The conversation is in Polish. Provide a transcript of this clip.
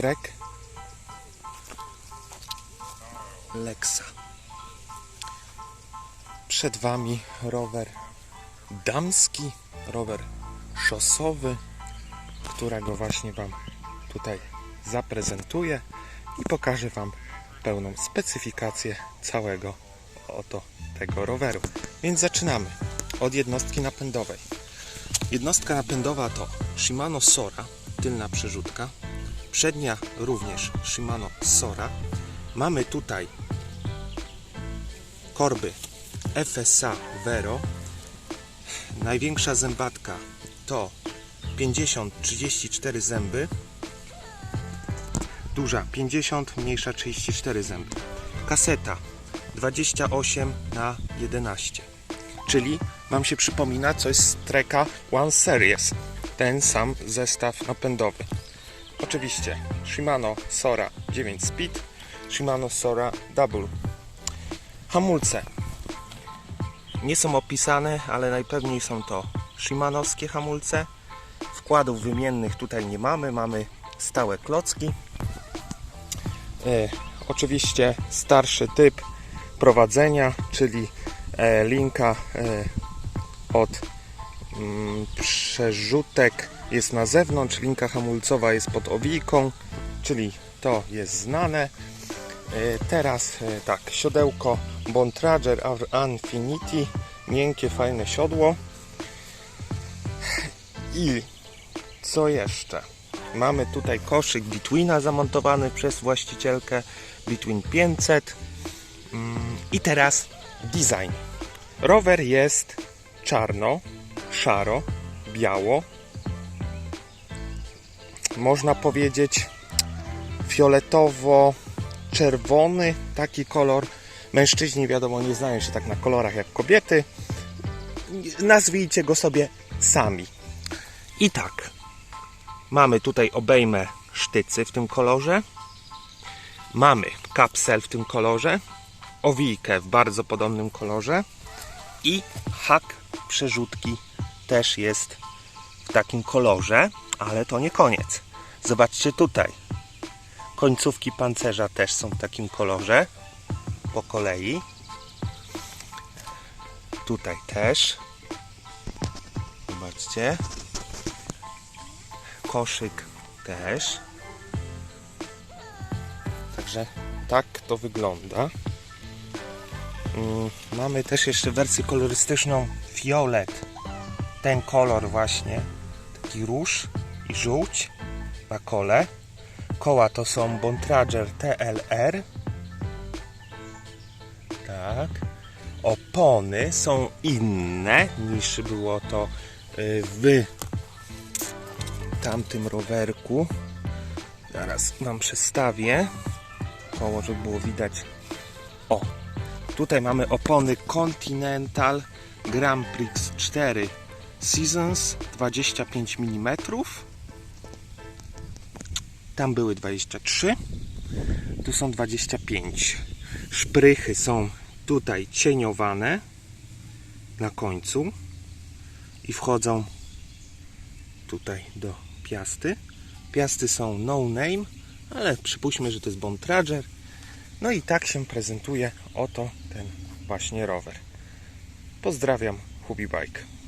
Trek Lexa. Przed Wami rower damski, rower szosowy, którego właśnie Wam tutaj zaprezentuję i pokażę Wam pełną specyfikację całego oto tego roweru. Więc zaczynamy od jednostki napędowej. Jednostka napędowa to Shimano Sora, tylna przerzutka. Przednia również Shimano Sora. Mamy tutaj korby FSA Vero. Największa zębatka to 50-34 zęby. Duża 50, mniejsza 34 zęby. Kaseta 28 na 11. Czyli Wam się przypomina, co jest z Treka One Series. Ten sam zestaw napędowy. Oczywiście Shimano Sora 9 Speed, Shimano Sora Double. Hamulce nie są opisane, ale najpewniej są to Shimanowskie hamulce. Wkładów wymiennych tutaj nie mamy, mamy stałe klocki. E, oczywiście starszy typ prowadzenia, czyli e, linka e, od przerzutek jest na zewnątrz, linka hamulcowa jest pod owijką, czyli to jest znane. E, Teraz e, tak, siodełko Bontrager Infinity, miękkie, fajne siodło. I co jeszcze? Mamy tutaj koszyk Betweena zamontowany przez właścicielkę Between 500. Mm, I teraz design. Rower jest czarno, szaro, biało. Można powiedzieć fioletowo-czerwony taki kolor. Mężczyźni wiadomo nie znają się tak na kolorach jak kobiety. Nazwijcie go sobie sami. I tak. Mamy tutaj obejmę sztycy w tym kolorze. Mamy kapsel w tym kolorze. Owijkę w bardzo podobnym kolorze. I hak przerzutki też jest w takim kolorze, ale to nie koniec. Zobaczcie tutaj. Końcówki pancerza też są w takim kolorze. Po kolei. Tutaj też. Zobaczcie. Koszyk też. Także tak to wygląda. Mm, Mamy też jeszcze wersję kolorystyczną fiolet. Ten kolor właśnie. Taki róż i żółć na kole. Koła to są Bontrager TLR. Tak. Opony są inne niż było to y, w tamtym rowerku. Zaraz Wam przestawię koło, żeby było widać. O, tutaj mamy opony Continental Grand Prix 4 Seasons 25 mm. Tam były 23. Tu są 25. Szprychy są tutaj cieniowane na końcu i wchodzą tutaj do piasty. Piasty są no name, ale przypuśćmy, że to jest Bontrager. No i tak się prezentuje oto ten właśnie rower. Pozdrawiam, Hubi Bike.